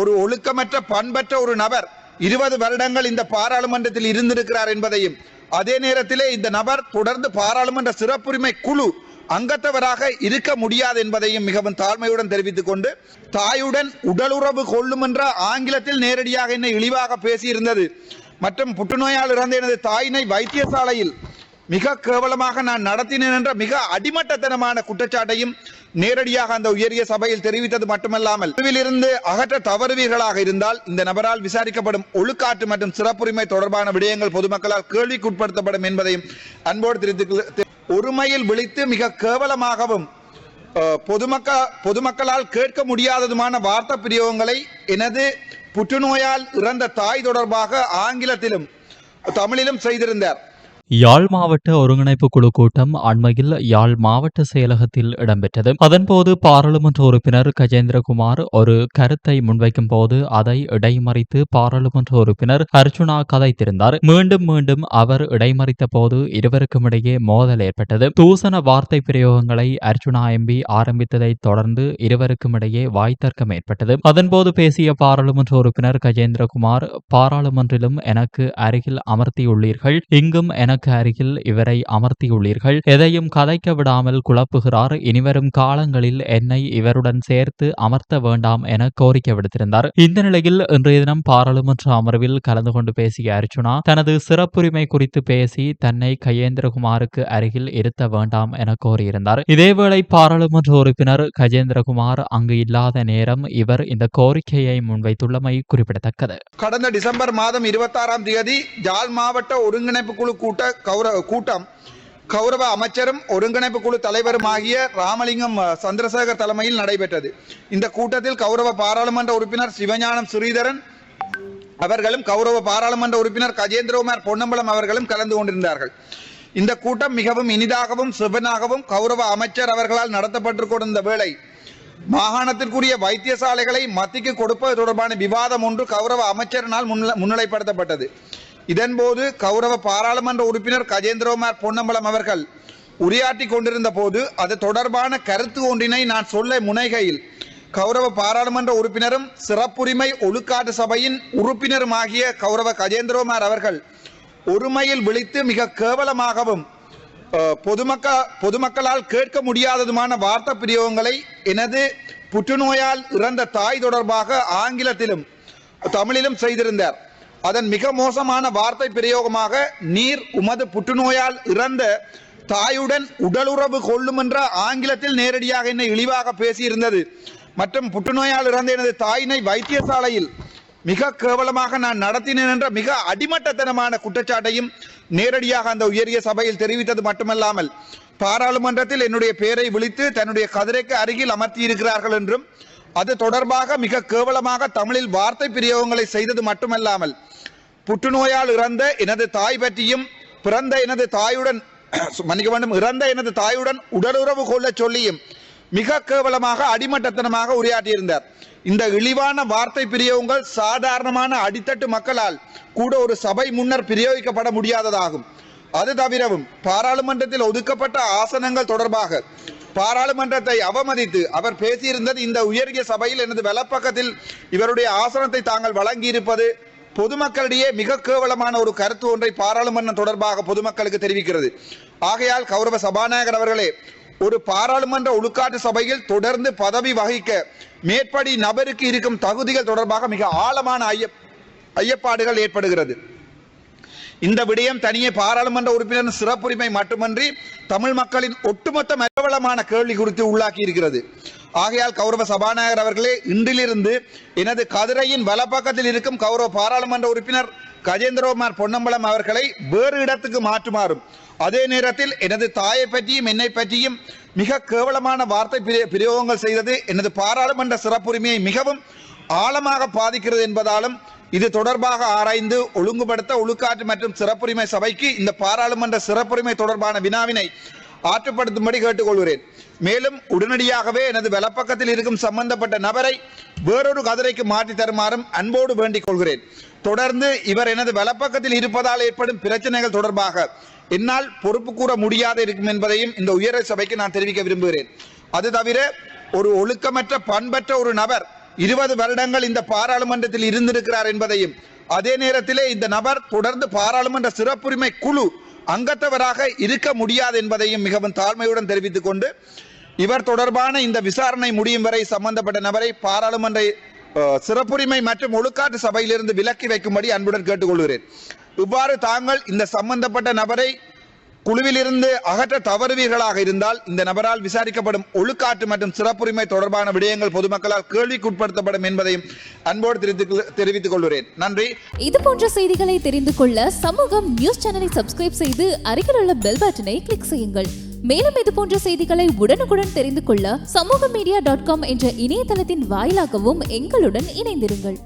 ஒரு ஒழுக்கமற்ற பண்பற்ற ஒரு நபர் இருபது வருடங்கள் இந்த பாராளுமன்றத்தில் இருந்திருக்கிறார் என்பதையும் அதே நேரத்திலே இந்த நபர் தொடர்ந்து பாராளுமன்ற சிறப்புரிமை குழு அங்கத்தவராக இருக்க முடியாது என்பதையும் மிகவும் தாழ்மையுடன் தெரிவித்துக் கொண்டு தாயுடன் உடலுறவு கொள்ளும் என்ற ஆங்கிலத்தில் நேரடியாக என்னை இழிவாக பேசியிருந்தது. மற்றும் புற்றுநோயால் இறந்த எனது தாயினை வைத்தியசாலையில் மிக கேவலமாக நான் நடத்தினேன் என்ற மிக அடிமட்டத்தனமான குற்றச்சாட்டையும் நேரடியாக அந்த உயரிய சபையில் தெரிவித்தது மட்டுமல்லாமல் இருந்து அகற்ற தவறுவீர்களாக இருந்தால் இந்த நபரால் விசாரிக்கப்படும் ஒழுக்காற்று மற்றும் சிறப்புரிமை தொடர்பான விடயங்கள் பொதுமக்களால் கேள்விக்குட்படுத்தப்படும் என்பதையும் அன்போடு தெரிவித்து ஒருமையில் விழித்து மிக கேவலமாகவும் பொதுமக்க பொதுமக்களால் கேட்க முடியாததுமான வார்த்தை பிரயோகங்களை எனது புற்றுநோயால் இறந்த தாய் தொடர்பாக ஆங்கிலத்திலும் தமிழிலும் செய்திருந்தார். யாழ் மாவட்ட ஒருங்கிணைப்பு குழு கூட்டம் அண்மையில் யாழ் மாவட்ட செயலகத்தில் இடம்பெற்றது. அதன்போது பாராளுமன்ற உறுப்பினர் கஜேந்திரகுமார் ஒரு கருத்தை முன்வைக்கும் போது அதை இடைமறித்து பாராளுமன்ற உறுப்பினர் அர்ஜுனா கதைத்திருந்தார். மீண்டும் மீண்டும் அவர் இடைமறித்த போது இருவருக்கும் இடையே மோதல் ஏற்பட்டது. தூசண வார்த்தை பிரயோகங்களை அர்ஜுனா எம்பி ஆரம்பித்ததை தொடர்ந்து இருவருக்கும் இடையே வாய்த்தர்க்கம் ஏற்பட்டது. அதன்போது பேசிய பாராளுமன்ற உறுப்பினர் கஜேந்திரகுமார் பாராளுமன்றிலும் எனக்கு அருகில் அமர்த்தியுள்ளீர்கள். இங்கும் என எனக்கு அருகில் இவரை அமர்த்தியுள்ளீர்கள். எதையும் கதைக்க விடாமல் குழப்புகிறார். இனிவரும் காலங்களில் என்னை இவருடன் சேர்த்து அமர்த்த வேண்டாம் என கோரிக்கை விடுத்திருந்தார். இந்த நிலையில் இன்றைய தினம் பாராளுமன்ற அமர்வில் கலந்து கொண்டு பேசிய அர்ஜுனா தனது சிறப்புரிமை குறித்து பேசி தன்னை கஜேந்திரகுமாருக்கு அருகில் இருத்த வேண்டாம் என கோரியிருந்தார். இதேவேளை பாராளுமன்ற உறுப்பினர் கஜேந்திரகுமார் அங்கு இல்லாத நேரம் இவர் இந்த கோரிக்கையை முன்வைத்துள்ளமை குறிப்பிடத்தக்கது. கடந்த டிசம்பர் மாதம் இருபத்தாறாம் தேதி ஜாழ் மாவட்ட ஒருங்கிணைப்பு குழு கூட்டம் கூட்ட கௌரவ கூட்டம். கௌரவ அமைச்சரும் ஒருங்கிணைப்பு குழு தலைவரும் ஆகிய ராமலிங்கம் சந்திரசேகர் தலைமையில் நடைபெற்றது. இந்த கூட்டத்தில் கௌரவ பாராளுமன்ற உறுப்பினர் சிவஞானம் ஸ்ரீதரன் அவர்களும் கௌரவ பாராளுமன்ற உறுப்பினர் கஜேந்திரகுமார் பொன்னம்பலம் அவர்களும் கலந்து கொண்டிருந்தார்கள். இந்த கூட்டம் மிகவும் இனிதாகவும் சிவனாகவும் கௌரவ அமைச்சர் அவர்களால் நடத்தப்பட்டு கொண்டிருந்த வேளை மாகாணத்திற்குரிய வைத்தியசாலைகளை மத்திக்கு கொடுப்பது தொடர்பான விவாதம் ஒன்று கௌரவ அமைச்சரினால் முன்னிலைப்படுத்தப்பட்டது. இதன்போது கௌரவ பாராளுமன்ற உறுப்பினர் கஜேந்திரகுமார் பொன்னம்பலம் அவர்கள் உரையாற்றி கொண்டிருந்த போது அது தொடர்பான கருத்து ஒன்றினை நான் சொல்ல முனைகையில் கௌரவ பாராளுமன்ற உறுப்பினரும் சிறப்புரிமை ஒழுக்காட்டு சபையின் உறுப்பினருமாகிய கௌரவ கஜேந்திரகுமார் அவர்கள் ஒருமையில் விழித்து மிக கேவலமாகவும் பொதுமக்கள் பொதுமக்க பொதுமக்களால் கேட்க முடியாததுமான வார்த்தை பிரயோகங்களை எனது புற்றுநோயால் இறந்த தாய் தொடர்பாக ஆங்கிலத்திலும் தமிழிலும் செய்திருந்தார். அதன் மிக மோசமான வார்த்தை பிரயோகமாக நீர் உமது புற்றுநோயால் இறந்த தாயுடன் உடலுறவு கொள்ளும் என்ற ஆங்கிலத்தில் நேரடியாக என்னை இழிவாக பேசியிருந்தது. மற்றும் புற்றுநோயால் இறந்த எனது தாயினை வைத்தியசாலையில் மிக கேவலமாக நான் நடத்தினேன் என்ற மிக அடிமட்டத்தனமான குற்றச்சாட்டையும் நேரடியாக அந்த உயரிய சபையில் தெரிவித்தது மட்டுமல்லாமல் பாராளுமன்றத்தில் என்னுடைய பெயரை விழித்து தன்னுடைய கதிரைக்கு அருகில் அமர்த்தி இருக்கிறார்கள் என்றும் அது தொடர்பாக மிக கேவலமாக தமிழில் வார்த்தை பிரயோகங்களை செய்தது மட்டுமல்லாமல் புற்றுநோயால் இறந்த எனது தாய் பற்றியும் பிறந்த எனது தாயுடன் மன்னிக்க வேண்டும் இறந்த எனது தாயுடன் உடலுறவு கொள்ள சொல்லியும் மிக கேவலமாக அடிமட்டத்தனமாக உரையாற்றியிருந்தார். இந்த இழிவான வார்த்தை பிரயோகங்கள் சாதாரணமான அடித்தட்டு மக்களால் கூட ஒரு சபை முன்னர் பிரயோகிக்கப்பட முடியாததாகும். அது தவிரவும் பாராளுமன்றத்தில் ஒதுக்கப்பட்ட ஆசனங்கள் தொடர்பாக பாராளுமன்றத்தை அவமதித்து அவர் பேசியிருந்தது இந்த உயரிய சபையில் எனது வலப்பக்கத்தில் இவருடைய ஆசனத்தை தாங்கள் வழங்கியிருப்பது பொதுமக்களிடையே மிக கேவலமான ஒரு கருத்து ஒன்றை பாராளுமன்றம் தொடர்பாக பொதுமக்களுக்கு தெரிவிக்கிறது. ஆகையால் கௌரவ சபாநாயகர் அவர்களே ஒரு பாராளுமன்ற உள்காட்டு சபையில் தொடர்ந்து பதவி வகிக்க மேற்படி நபருக்கு இருக்கும் தகுதிகள் தொடர்பாக மிக ஆழமான ஐய ஐயப்பாடுகள் ஏற்படுகிறது. இந்த விடயம் தனியே பாராளுமன்ற உறுப்பினர் சிறப்புரிமை மட்டுமன்றி தமிழ் மக்களின் ஒட்டுமொத்த மரவளமான கேள்வி குறித்து உள்ளாக்கி இருக்கிறது. ஆகையால் கௌரவ சபாநாயகர் அவர்களே இன்றிலிருந்து எனது கதிரையின் வலப்பக்கத்தில் இருக்கும் கௌரவ பாராளுமன்ற உறுப்பினர் கஜேந்திரகுமார் பொன்னம்பலம் அவர்களை வேறு இடத்துக்கு மாற்றுமாறும். அதே நேரத்தில் எனது தாயை பற்றியும் என்னை பற்றியும் மிக கேவலமான வார்த்தை பிரயோகங்கள் செய்தது எனது பாராளுமன்ற சிறப்புரிமையை மிகவும் ஆழமாக பாதிக்கிறது என்பதாலும் இது தொடர்பாக ஆராய்ந்து ஒழுங்குபடுத்த ஒழுக்காற்று மற்றும் சிறப்புரிமை சபைக்கு இந்த பாராளுமன்ற சிறப்புரிமை தொடர்பான வினாவினை ஆற்றுப்படுத்தும்படி கேட்டுக்கொள்கிறேன். மேலும் உடனடியாகவே எனது வலப்பக்கத்தில் இருக்கும் சம்பந்தப்பட்ட நபரை வேறொரு கதிரைக்கு மாற்றி தருமாறும் அன்போடு வேண்டிக் கொள்கிறேன். தொடர்ந்து இவர் எனது வலப்பக்கத்தில் இருப்பதால் ஏற்படும் பிரச்சனைகள் தொடர்பாக என்னால் பொறுப்பு கூற முடியாது இருக்கும் என்பதையும் இந்த உயர் சபைக்கு நான் தெரிவிக்க விரும்புகிறேன். அது தவிர ஒரு ஒழுக்கமற்ற பண்பற்ற ஒரு நபர் இருபது வருடங்கள் இந்த பாராளுமன்றத்தில் இருந்திருக்கிறார் என்பதையும் அதே நேரத்திலே இந்த நபர் தொடர்ந்து பாராளுமன்ற சிறப்புரிமை குழு அங்கத்தவராக இருக்க முடியாது என்பதையும் மிகவும் தாழ்மையுடன் தெரிவித்துக் கொண்டு இவர் தொடர்பான இந்த விசாரணை முடியும் வரை சம்பந்தப்பட்ட நபரை பாராளுமன்ற சிறப்புரிமை மற்றும் ஒழுக்காட்டு சபையிலிருந்து விலக்கி வைக்கும்படி அன்புடன் கேட்டுக்கொள்கிறேன். இவ்வாறு தாங்கள் இந்த சம்பந்தப்பட்ட நபரை குழுவிலிருந்து அகற்ற தவறுவீர்களாக இருந்தால் இந்த நபரால் விசாரிக்கப்படும் ஒழுக்காட்டு மற்றும் சிறப்புரிமை தொடர்பான விடயங்கள் பொதுமக்களால் கேள்விக்குட்படுத்தப்படும் என்பதையும் அன்போடு தெரிவித்துக் கொள்கிறேன். நன்றி. இது போன்ற செய்திகளை தெரிந்து கொள்ள சமூகம் நியூஸ் சேனலை சப்ஸ்கிரைப் செய்து அருகில் உள்ள பெல் பட்டனை கிளிக் செய்யுங்கள். மேலும் இது போன்ற செய்திகளை உடனுக்குடன் தெரிந்து கொள்ள சமூக மீடியா டாட் காம் என்ற இணையதளத்தின் வாயிலாகவும் எங்களுடன் இணைந்திருங்கள்.